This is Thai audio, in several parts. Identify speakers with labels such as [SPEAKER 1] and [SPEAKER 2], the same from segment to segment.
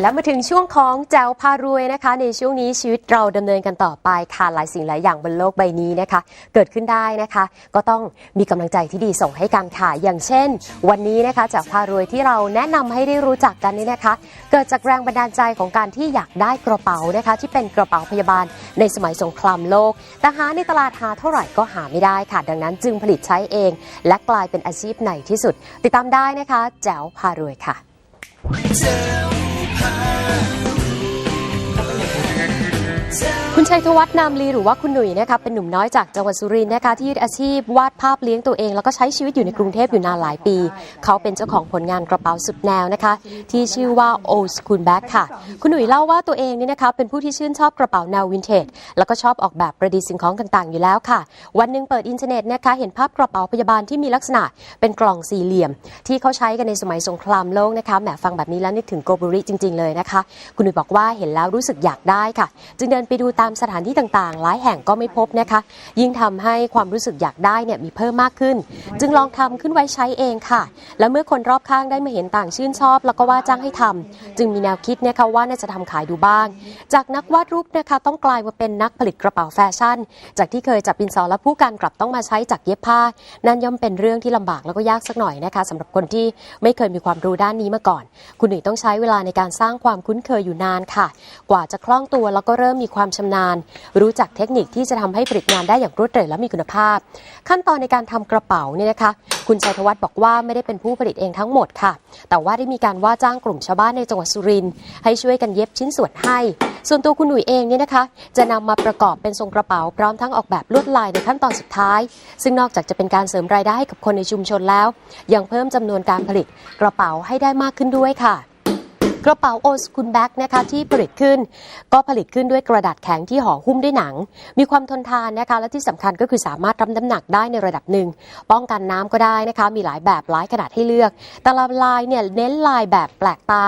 [SPEAKER 1] และมาถึงช่วงของแจวพารวยนะคะ ในช่วงนี้ชีวิตเราดำเนินกันต่อไปค่ะหลายสิ่งหลายอย่างบนโลกใบนี้นะคะ เกิดขึ้นได้นะคะ ก็ต้องมีกำลังใจที่ดีส่งให้กันค่ะอย่างเช่น วันนี้นะคะแจวพารวยที่เราแนะนำให้ได้รู้จักกันนี้นะคะ เกิดจากแรงบันดาลใจของการที่อยากได้กระเป๋านะคะ ที่เป็นกระเป๋าพยาบาลในสมัยสงครามโลกแต่หาในตลาดหาเท่าไหร่ก็หาไม่ได้ค่ะ ดังนั้นจึงผลิตใช้เอง และกลายเป็นอาชีพในที่สุด ติดตามได้นะคะ แจวพารวยค่ะ back. คุณชัยธวัฒน์นามลีหรือว่าคุณหนุ่ยนะคะเป็นหนุ่มน้อยจากจังหวัดสุรินทร์นะคะที่ยึดอาชีพวาดภาพเลี้ยงตัวเอง แล้วก็ใช้ชีวิตอยู่ในกรุงเทพอยู่นานหลายปี เขาเป็นเจ้าของผลงานกระเป๋าสุดแนวนะคะ ที่ชื่อว่า Old School Bag ค่ะ คุณหนุ่ยเล่าว่าตัวเองนี่นะคะเป็นผู้ที่ชื่นชอบกระเป๋าแนววินเทจแล้วก็ชอบออกแบบประดิษฐ์สิ่งของต่างๆ อยู่แล้วค่ะ วันหนึ่งเปิดอินเทอร์เน็ตนะคะเห็นภาพกระเป๋าพยาบาลที่มีลักษณะ เป็นกล่องสี่เหลี่ยม ที่เขาใช้กันในสมัยสงครามโลกนะคะแหมฟังแบบนี้แล้วนึกถึงโกโบริจริง ๆเลยนะคะ คุณหนุ่ยบอกว่าเห็นแล้วรู้สึกอยากได้ค่ะ จึงเดินไปดูตามามสถานที่ต่างๆ หลายแห่งก็ไม่พบนะคะ ยิ่งทำให้ความรู้สึกอยากได้เนี่ยมีเพิ่มมากขึ้น จึงลองทำขึ้นไว้ใช้เองค่ะ และเมื่อคนรอบข้างได้มาเห็นต่างชื่นชอบ แล้วก็ว่าจ้างให้ทำจึงมีแนวคิดนะคะว่าน่าจะทำขายดูบ้าง จากนักวาดรูปนะคะต้องกลายมาเป็นนักผลิตกระเป๋าแฟชั่น จากที่เคยจับปินสอและผู้การกลับต้องมาใช้จากเย็บผ้า นั่นย่อมเป็นเรื่องที่ลำบากแล้วก็ยากสักหน่อยนะคะสำหรับคนที่ไม่เคยมีความรู้ด้านนี้มาก่อน คุณหนุ่ยต้องใช้เวลาในการสร้างความคุ้นเคยอยู่นานค่ะ กว่าจะคล่องตัวแล้วก็เริ่มมีความชำนาญรู้จักเทคนิคที่จะทำให้ผลิตงานได้อย่างรวดเร็วและมีคุณภาพ ขั้นตอนในการทำกระเป๋าเนี่ยนะคะ คุณชัยธวัฒน์บอกว่าไม่ได้เป็นผู้ผลิตเองทั้งหมดค่ะ แต่ว่าได้มีการว่าจ้างกลุ่มชาวบ้านในจังหวัดสุรินทร์ให้ช่วยกันเย็บชิ้นส่วนให้ ส่วนตัวคุณหนุ่ยเองเนี่ยนะคะ จะนำมาประกอบเป็นทรงกระเป๋าพร้อมทั้งออกแบบลวดลายในขั้นตอนสุดท้าย ซึ่งนอกจากจะเป็นการเสริมรายได้ให้กับคนในชุมชนแล้ว ยังเพิ่มจำนวนการผลิตกระเป๋าให้ได้มากขึ้นด้วยค่ะ กระเป๋าโอสกุลแบ็กนะคะที่ผลิตขึ้น ก็ผลิตขึ้นด้วยกระดาษแข็งที่ห่อหุ้มด้วยหนัง มีความทนทานนะคะ และที่สำคัญก็คือสามารถรับน้ำหนักได้ในระดับหนึ่ง ป้องกันน้ำก็ได้นะคะ มีหลายแบบหลายขนาดให้เลือก แต่ละลายเนี่ยเน้นลายแบบแปลกตา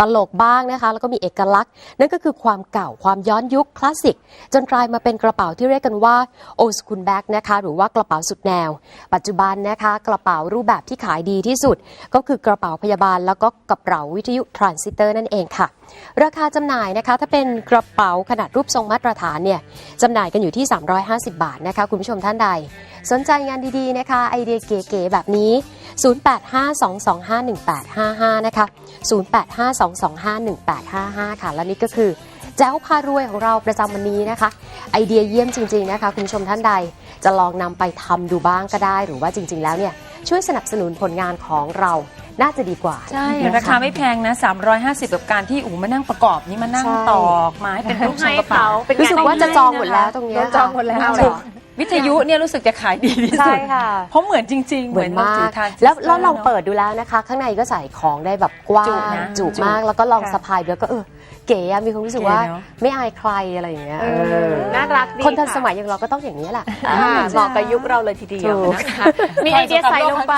[SPEAKER 1] ตลกบ้างนะคะ แล้วก็มีเอกลักษณ์ นั่นก็คือความเก่าความย้อนยุคคลาสสิกจนกลายมาเป็นกระเป๋าที่เรียกกันว่าโอสกุลแบ็กนะคะหรือว่ากระเป๋าสุดแนว ปัจจุบันนะคะกระเป๋ารูปแบบที่ขายดีที่สุด ก็คือกระเป๋าพยาบาลแล้วก็กระเป๋าวิทยุทรานซิสเตอร์นั่นเองค่ะ ราคาจำหน่ายนะคะ ถ้าเป็นกระเป๋าขนาดรูปทรงมาตรฐานเนี่ยจำหน่ายกันอยู่ที่ 350 บาทนะคะ คุณผู้ชมท่านใด สนใจงานดีๆนะคะ ไอเดียเก๋ๆแบบนี้ 0852251855 นะคะ 0852251855 ค่ะ และนี่ก็คือแจ้วพารวยของเราประจำวันนี้นะคะ ไอเดียเยี่ยมจริง ๆนะคะ คุณผู้ชมท่านใดจะลองนำไปทำดูบ้างก็ได้ หรือว่าจริง ๆ แล้วเนี่ยช่วยสนับสนุนผลงานของเรา น่าจะดีกว่า
[SPEAKER 2] ใช่
[SPEAKER 1] นะะ
[SPEAKER 2] ราคาไม่แพงนะ 350 กับการที่อู๋มานั่งประกอบนี่มานั่ง
[SPEAKER 1] ใช่
[SPEAKER 2] ตอกไม้เป็นรูปทรงกระเป๋า
[SPEAKER 3] เป็น
[SPEAKER 1] รู้สึกว่าจะจองหมดแล้วตรงเนี้ย
[SPEAKER 3] โดนจองหมดแล้ว
[SPEAKER 1] ค่ะ
[SPEAKER 3] เหรอ
[SPEAKER 2] วิทยุเนี่ยรู้สึกจะขายดีที่
[SPEAKER 1] ใช่
[SPEAKER 2] สุด
[SPEAKER 1] ค่ะ
[SPEAKER 2] เพราะเหมือนจริง ๆ
[SPEAKER 1] เหมือน
[SPEAKER 2] รถ
[SPEAKER 1] มา
[SPEAKER 2] ถื
[SPEAKER 1] ก
[SPEAKER 2] ทาน
[SPEAKER 1] แล้วเราลอง
[SPEAKER 2] นอะ
[SPEAKER 1] เปิดดูแล้วนะคะ ข้างในก็ใส่ของได้แบบกว้า
[SPEAKER 2] จุ
[SPEAKER 1] ง
[SPEAKER 2] นะ
[SPEAKER 1] จุ
[SPEAKER 2] จุ
[SPEAKER 1] มาก แล้วก็ลอง
[SPEAKER 2] ค่ะ
[SPEAKER 1] สะพายแล้วก็เออเก๋อะมีความรู้สึกว่า
[SPEAKER 2] เก๋เนอะ
[SPEAKER 1] ไม่อายใครอะไรอย่างเงี้ย
[SPEAKER 3] เอ
[SPEAKER 1] เอ
[SPEAKER 3] อ
[SPEAKER 1] อ
[SPEAKER 3] น่ารักดี
[SPEAKER 1] คนทัน
[SPEAKER 3] ค่ะ
[SPEAKER 1] สมัยอย่างเราก็ต้องอย่างนี้แหละ
[SPEAKER 3] อ่าเหมาะกับยุคเราเลยทีเดียว
[SPEAKER 1] ถูก
[SPEAKER 3] นะคะมีไอเดียใส่ลงไป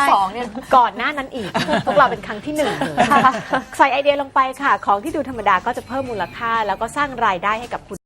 [SPEAKER 3] ก่อนหน้านั้นอีก พวกเราเป็นครั้งที่หนึ่งเลยใส่ไอเดียลงไปค่ะ ของที่ดูธรรมดาก็จะเพิ่มมูลค่า แล้วก็สร้างรายได้ให้กับคุณ